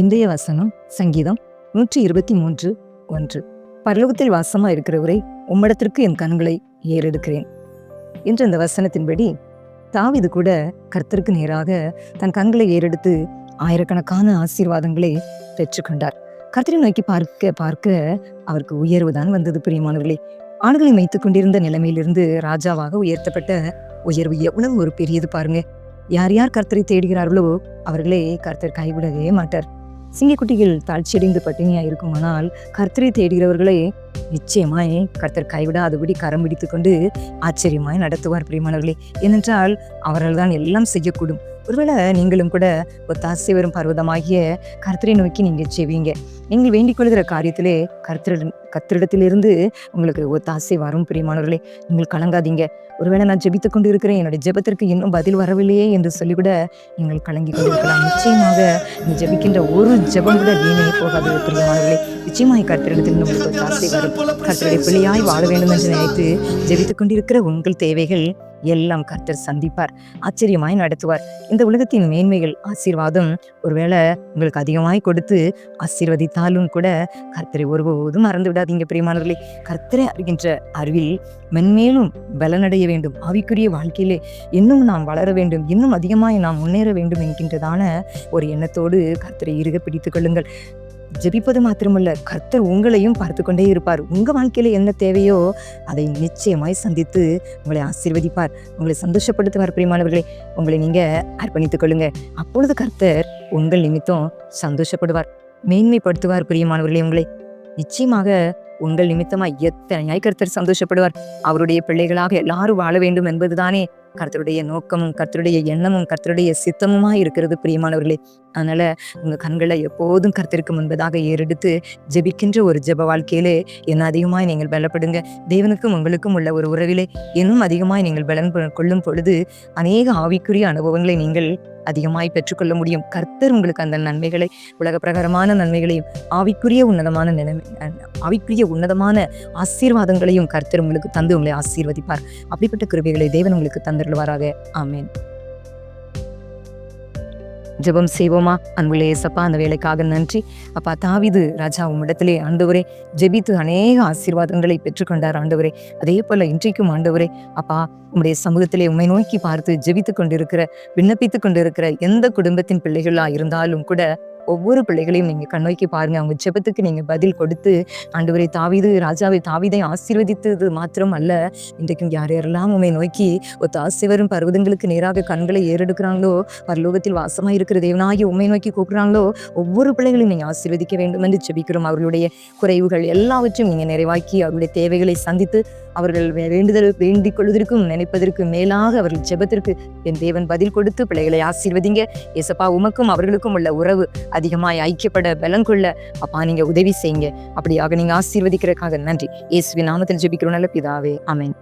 இன்றைய வசனம் சங்கீதம் நூற்றி இருபத்தி மூன்று ஒன்று. பரலோகத்தில் வாசமா இருக்கிறவரை உம்மிடத்திற்கு என் கண்களை ஏறெடுக்கிறேன். என்ற அந்த வசனத்தின்படி தாவிது கூட கர்த்தருக்கு நேராக தன் கண்களை ஏறெடுத்து ஆயிரக்கணக்கான ஆசீர்வாதங்களை பெற்றுக்கொண்டார். கர்த்தரை நோக்கி பார்க்க பார்க்க அவருக்கு உயர்வு தான் வந்தது பிரியமானவர்களே. ஆண்களை வைத்துக் கொண்டிருந்த நிலைமையிலிருந்து ராஜாவாக உயர்த்தப்பட்ட உயர்வு எவ்வளவு ஒரு பெரியது பாருங்க. யார் யார் கர்த்தரை தேடுகிறார்களோ அவர்களே கர்த்தர் கைவிடவே மாட்டார். சிங்கக்குட்டிகள் தாழ்ச்சியடைந்து பட்டினியா இருக்குமானால் கர்த்தரை தேடுகிறவர்களே நிச்சயமாய் கர்த்தர் கைவிடாதபடி கரம் பிடித்து கொண்டு ஆச்சரியமாய் நடத்துவார் பிரியமானவர்களே. ஏனென்றால் அவர்கள் தான் எல்லாம் செய்யக்கூடும். ஒருவேளை நீங்களும் கூட ஒத்தாசை வரும் பர்வதமாகிய கர்த்தரை நோக்கி நீங்கள் செய்வீங்க நீங்கள் வேண்டிக் கொள்கிற காரியத்திலே கர்த்தர் கர்த்தரிடத்திலிருந்து உங்களுக்கு ஒத்தாசை வரும் பிரியமானவர்களே நீங்கள் கலங்காதீங்க. ஒருவேளை நான் ஜெபித்துக் கொண்டு இருக்கிறேன் என்னுடைய ஜெபத்திற்கு இன்னும் பதில் வரவில்லையே என்று சொல்லிவிட நீங்கள் கலங்கி கொண்டிருக்கலாம். நிச்சயமாக நீ ஜெபிக்கின்ற ஒரு ஜெபம் கூட வீணே போகாது பிரியமானவர்களே. நிச்சயமாய் கர்த்தரிடத்தில் உங்களுக்கு ஒத்தாசை வரும். கர்த்தருடைய பிள்ளையாய் வாழ வேண்டும் என்று நினைத்து ஜெபித்துக் கொண்டிருக்கிற உங்கள் தேவைகள் எல்லாம் கர்த்தர் சந்திப்பார் ஆச்சரியமாய் நடத்துவார். இந்த உலகத்தின் மேன்மைகள் ஆசீர்வாதம் ஒருவேளை உங்களுக்கு அதிகமாய் கொடுத்து ஆசீர்வதித்தாலும் கூட கர்த்தரை ஒருபோதும் மறந்து விடாதீங்க பிரியமானவர்களே. கர்த்தரை அறிகின்ற அறிவில் மென்மேலும் பலனடைய வேண்டும். ஆவிக்குரிய வாழ்க்கையிலே இன்னும் நாம் வளர வேண்டும். இன்னும் அதிகமாய் நாம் முன்னேற வேண்டும் என்கின்றதான ஒரு எண்ணத்தோடு கர்த்தரை இருக பிடித்துக் கொள்ளுங்கள். ஜெபிப்பது மாத்திரமல்ல கர்த்தர் உங்களையும் பார்த்து கொண்டே இருப்பார். உங்க வாழ்க்கையில என்ன தேவையோ அதை நிச்சயமாய் சந்தித்து உங்களை ஆசீர்வதிப்பார். உங்களை சந்தோஷப்படுத்துவார் பிரியமானவர்களே. உங்களை நீங்க அர்ப்பணித்துக் கொள்ளுங்க. அப்பொழுது கர்த்தர் உங்கள் நிமித்தம் சந்தோஷப்படுவார் மேன்மைப்படுத்துவார் பிரியமானவர்களே. உங்களை நிச்சயமாக உங்கள் நிமித்தமா எத்தனை கர்த்தர் சந்தோஷப்படுவார். அவருடைய பிள்ளைகளாக எல்லாரும் வாழ வேண்டும் என்பதுதானே கர்த்தருடைய நோக்கமும் கர்த்தருடைய எண்ணமும் கர்த்தருடைய சித்தமுமா இருக்கிறது பிரியமானவர்களே. அதனால உங்க கண்களை எப்போதும் கர்த்தருக்கு முன்பதாக ஏறெடுத்து ஜெபிக்கின்ற ஒரு ஜெப வாழ்க்கையிலே என்ன அதிகமாய் நீங்கள் பலப்படுங்க. தேவனுக்கும் உங்களுக்கும் உள்ள ஒரு உறவிலே இன்னும் அதிகமாய் நீங்கள் பலன் கொள்ளும் பொழுது அநேக ஆவிக்குரிய அனுபவங்களை நீங்கள் அதிகமாய் பெற்றுக்கொள்ள முடியும். கர்த்தர் உங்களுக்கு அந்த நன்மைகளை உலக பிரகாரமான நன்மைகளையும் ஆவிக்குரிய உன்னதமான நிலைமை ஆவிக்குரிய உன்னதமான ஆசீர்வாதங்களையும் கர்த்தர் உங்களுக்கு தந்து உங்களை ஆசீர்வதிப்பார். அப்படிப்பட்ட கிருபைகளை தேவன் உங்களுக்கு தந்து அருள்வாராக ஆமேன். ஜெபம் செய்வோமா? அன்புள்ள ஏசப்பா அந்த வேலைக்காக நன்றி. அப்பா தாவிது ராஜா உம்மிடத்திலே ஆண்டவரே ஜெபித்து அநேக ஆசீர்வாதங்களை பெற்றுக்கொண்டார் ஆண்டவரே. அதே போல இன்றைக்கும் ஆண்டவரே அப்பா உம்முடைய சமூகத்திலே உம்மை நோக்கி பார்த்து ஜெபித்து கொண்டிருக்கிற விண்ணப்பித்து கொண்டிருக்கிற எந்த குடும்பத்தின் பிள்ளைகளா இருந்தாலும் கூட ஒவ்வொரு பிள்ளைகளையும் நீங்கள் கண்ணோக்கி பாருங்கள் அவங்க ஜெபத்துக்கு நீங்கள் பதில் கொடுத்து ஆண்டவரை தாவிது ராஜாவை தாவிதை ஆசீர்வதித்தது மாத்திரம் அல்ல. இன்றைக்கும் யார் யாரெல்லாம் உண்மை நோக்கி ஒத்த ஆசை வரும் பர்வதங்களுக்கு நேராக கண்களை ஏறெடுக்கிறாங்களோ பரலோகத்தில் வாசமாக இருக்கிற தேவனாகி உண்மை நோக்கி கூப்பிட்றாங்களோ ஒவ்வொரு பிள்ளைகளையும் நீங்கள் ஆசீர்வதிக்க வேண்டும் என்று ஜெபிக்கிறோம். அவர்களுடைய குறைவுகள் எல்லாவற்றையும் நீங்கள் நிறைவாக்கி அவருடைய தேவைகளை சந்தித்து அவர்கள் வேண்டுதல் வேண்டிக் கொள்வதற்கும் நினைப்பதற்கு மேலாக அவர்கள் ஜெபத்திற்கு என் தேவன் பதில் கொடுத்து பிள்ளைகளை ஆசீர்வதிங்க. ஏசப்பா உமக்கும் அவர்களுக்கும் உள்ள உறவு அதிகமாய் ஐக்கியப்பட பலம் கொள்ள அப்பா நீங்க உதவி செய்யுங்க. அப்படியாக நீங்க ஆசீர்வதிக்கிறதுக்காக நன்றி. இயேசுவின் நாமத்தில் ஜெபிக்கிறோம். நல்ல பிதாவே. அமேன்